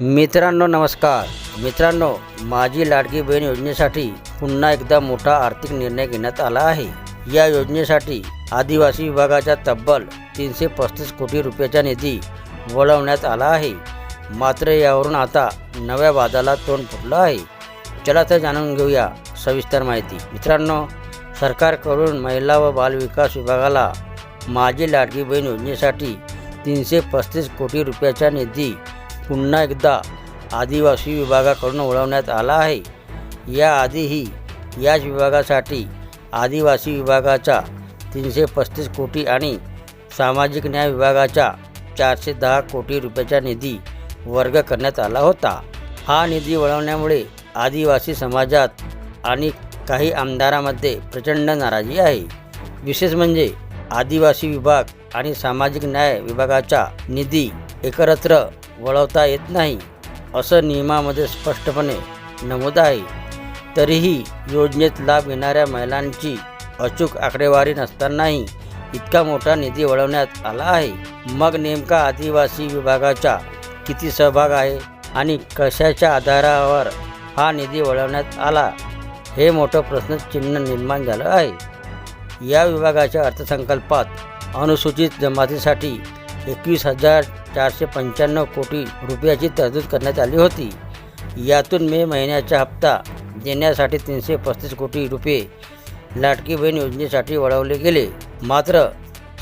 मित्रांनो नमस्कार. मित्रांनो माझी लाडकी बहीण योजनेसाठी पुन्हा एकदा मोठा आर्थिक निर्णय घेण्यात आला आहे. या योजनेसाठी आदिवासी विभागाच्या तब्बल तीनशे पस्तीस कोटी रुपयाचा निधी वळवण्यात आला आहे. मात्र यावरून आता नव्या वादाला तोंड फुटलं आहे. चला तर जाणून घेऊया सविस्तर माहिती. मित्रांनो सरकारकडून महिला व बालविकास विभागाला माझी लाडकी बहीण योजनेसाठी तीनशे पस्तीस कोटी रुपयाचा निधी पुन्हा एकदा आदिवासी विभागाकडून वळवण्यात आला आहे. याआधीही याच विभागासाठी आदिवासी विभागाचा तीनशे पस्तीस कोटी आणि सामाजिक न्याय विभागाचा चारशे दहा कोटी रुपयाचा निधी वर्ग करण्यात आला होता. हा निधी वळवण्यामुळे आदिवासी समाजात आणि काही आमदारामध्ये प्रचंड नाराजी आहे. विशेष म्हणजे आदिवासी विभाग आणि सामाजिक न्याय विभागाचा निधी एकत्र वळवता येत नाही असं नियमामध्ये स्पष्टपणे नमूद आहे. तरीही योजनेत लाभ घेणाऱ्या महिलांची अचूक आकडेवारी नसतानाही इतका मोठा निधी वळवण्यात आला आहे. मग नेमका आदिवासी विभागाचा किती सहभाग आहे आणि कशाच्या आधारावर हा निधी वळवण्यात आला हे मोठं प्रश्नचिन्ह निर्माण झालं आहे. या विभागाच्या अर्थसंकल्पात अनुसूचित जमातीसाठी एकवीस हजार चारशे पंच्याण्णव कोटी रुपयाची तरतूद करण्यात आली होती. यातून मे महिन्याचा हप्ता देण्यासाठी तीनशे पस्तीस कोटी रुपये लाडकी बहीण योजनेसाठी वळवले गेले. मात्र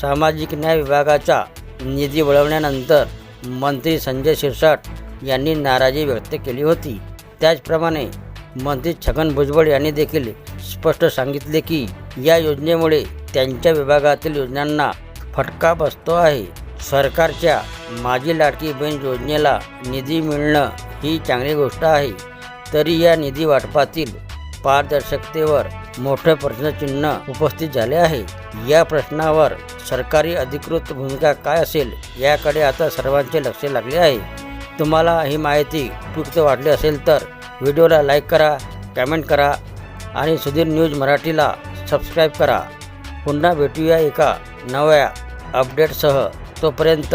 सामाजिक न्याय विभागाचा निधी वळवण्यानंतर मंत्री संजय शिरसाट यांनी नाराजी व्यक्त केली होती. त्याचप्रमाणे मंत्री छगन भुजबळ यांनी देखील स्पष्ट सांगितले की या योजनेमुळे त्यांच्या विभागातील योजनांना फटका बसतो आहे. सरकारच्या माझी लाडकी बहीण योजनेला निधी मिळणं ही चांगली गोष्ट आहे. तरी या निधी वाटपातील पारदर्शकतेवर मोठं प्रश्नचिन्ह उपस्थित झाले आहे. या प्रश्नावर सरकारी अधिकृत भूमिका काय असेल याकडे आता सर्वांचे लक्ष लागले आहे. तुम्हाला ही माहिती उपयुक्त वाटली असेल तर व्हिडिओला लाईक करा कमेंट करा आणि सुधीर न्यूज मराठीला सबस्क्राईब करा. पुन्हा भेटूया एका नव्या अपडेटसह. तोपर्यंत